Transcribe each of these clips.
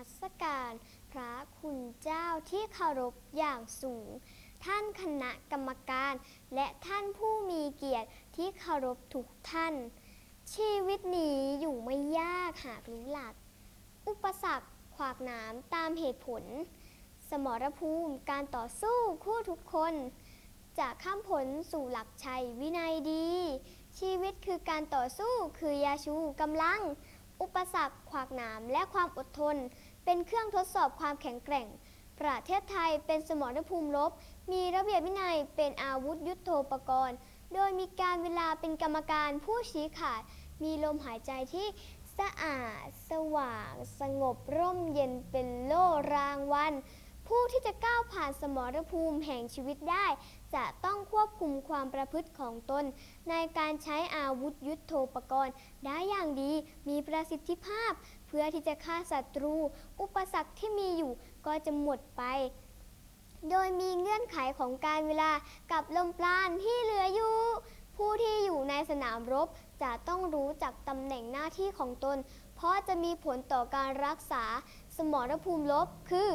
มัสการ พระคุณเจ้าที่เคารพอย่างสูง ท่านคณะกรรมการ และท่านผู้มีเกียรติที่เคารพทุกท่าน ชีวิตนี้อยู่ไม่ยากหากรู้หลัก อุปสรรคขวากหนามตามเหตุผล สมรภูมิการต่อสู้คู่ทุกคน จากข้ามผลสู่หลักชัยวินัยดี ชีวิตคือการต่อสู้คือยาชูกำลังอุปสรรคขวากหนามและความอดทน เป็นเครื่องทดสอบความแข็งแกร่ง ประเทศไทยเป็นสมรภูมิรบ มีระเบียบวินัยเป็นอาวุธยุโทโธปกรณ์ โดยมีการเวลาเป็นกรรมการผู้ชี้ขาด มีลมหายใจที่สะอาด สว่าง สงบร่มเย็นเป็นโล่รางวัลผู้ที่จะก้าวผ่านสมรภูมิแห่งชีวิตได้ จะต้องควบคุมความประพฤติของตน ในการใช้อาวุธยุโทโธปกรณ์ ได้อย่างดีมีประสิทธิภาพ เพื่อที่จะฆ่าศัตรู อุปสรรคที่มีอยู่ก็จะหมดไป โดยมีเงื่อนไขของการเวลากับลมปราณที่เหลืออยู่ ผู้ที่อยู่ในสนามรบจะต้องรู้จักตำแหน่งหน้าที่ของตน เพราะจะมีผลต่อการรักษาสมรภูมิรบคือ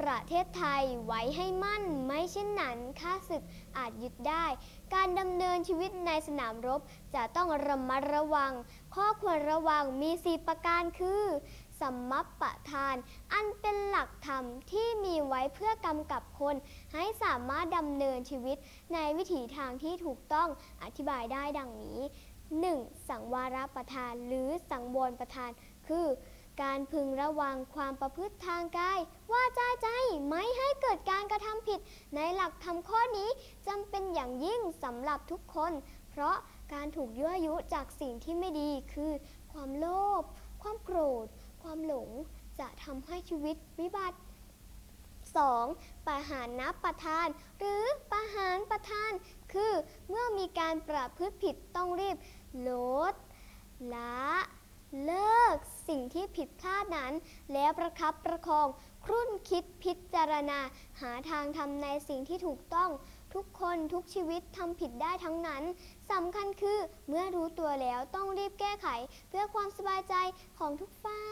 ประเทศไทยไว้ให้มั่น ไม่เช่นนั้นข้าศึกอาจยึดได้ การดำเนินชีวิตในสนามรบจะต้องระมัดระวัง ข้อควรระวังมีสีประการคือสัมมัปปะทาน อันเป็นหลักธรรมที่มีไว้เพื่อกำกับคน ให้สามารถดำเนินชีวิตในวิถีทางที่ถูกต้องอธิบายได้ดังนี้ 1. สังวาระประทานหรือสังวรประทานคือ การพึงระวังความประพฤติทางกาย ว่าจาใจไม่ให้เกิดการกระทำผิด ในหลักธรรมข้อนี้จำเป็นอย่างยิ่งสำหรับทุกคน เพราะการถูกยั่วยุจากสิ่งที่ไม่ดีคือ ความโลภความโกรธ ความหลง จะทำให้ชีวิตวิบัติ 2. ปะหารนับประทาน หรือปะหารประทาน คือเมื่อมีการประพฤติผิดต้องรีบลดละเลิก สิ่งที่ผิดพลาดนั้น แล้วประคับประคอง ครุ่นคิดพิจารณา หาทางทำในสิ่งที่ถูกต้อง ทุกคนทุกชีวิตทำผิดได้ทั้งนั้นสำคัญคือเมื่อรู้ตัวแล้วต้องรีบแก้ไข เพื่อความสบายใจของทุกฝ่าย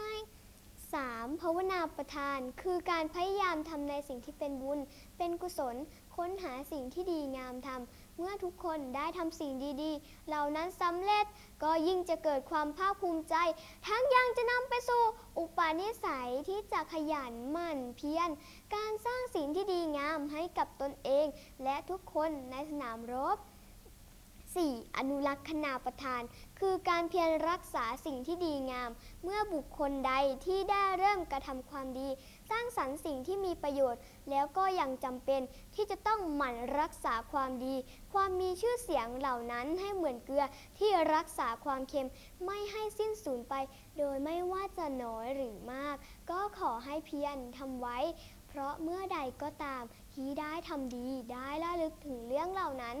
3. ภาวนาประทาน คือการพยายามทำในสิ่งที่เป็นบุญ เป็นกุศล ค้นหาสิ่งที่ดีงามทำ เมื่อทุกคนได้ทำสิ่งดีๆ เหล่านั้นสำเร็จก็ยิ่งจะเกิดความภาคภูมิใจ ทั้งยังจะนำไปสู่ อุปนิสัยที่จะขยันหมั่นเพียร การสร้างสิ่งที่ดีงามให้กับตนเอง และทุกคนในสนามรบ 4. อนุรักษณาประทาน คือการเพียรรักษาสิ่งที่ดีงาม เมื่อบุคคลใดที่ได้เริ่มกระทำความดี สร้างสรรค์สิ่งที่มีประโยชน์ แล้วก็ยังจำเป็นที่จะต้องหมั่นรักษาความดี ความมีชื่อเสียงเหล่านั้นให้เหมือนเกลือที่รักษาความเค็มไม่ให้สิ้นสูญไป โดยไม่ว่าจะน้อยหรือมาก ก็ขอให้เพียรทำไว้ เพราะเมื่อใดก็ตามที่ได้ทำดีได้ละลึกถึงเรื่องเหล่านั้น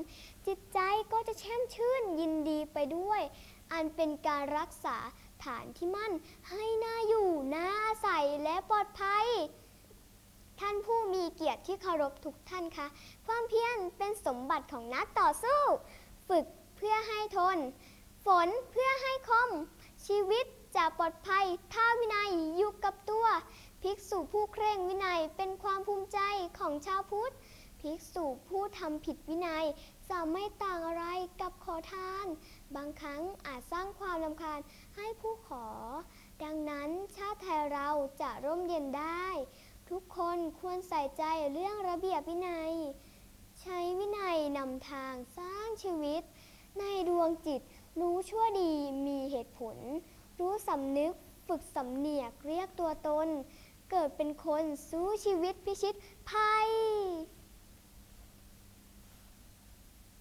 จิตใจก็จะแช่มชื่นยินดีไปด้วย อันเป็นการรักษาฐานที่มั่นให้น่าอยู่น่าอาศัยและปลอดภัย ท่านผู้มีเกียรติที่เคารพทุกท่านคะ ความเพียรเป็นสมบัติของนักต่อสู้ ฝึกเพื่อให้ทน ฝนเพื่อให้คม ชีวิตจะปลอดภัยถ้าวินัยอยู่กับตัว ภิก ษุผู้เคร่งวินัยเป็นความภูมิใจของชาวพุทธ ภิกษุผู้ทำผิดวินัยจะไม่ต่างอะไรกับขอทาน บางครั้งอาจสร้างความรำคาญให้ผู้ขอ ดังนั้นชาติไทยเราจะร่มเย็นได้ ทุกคนควรใส่ใจเรื่องระเบียบวินัย ใช้วินัยนำทางสร้างชีวิต ในดวงจิตรู้ชั่วดีมีเหตุผล รู้สำนึกฝึกสำเนียกเรียกตัวตน เกิดเป็นคนสู้ชีวิตพิชิตภัย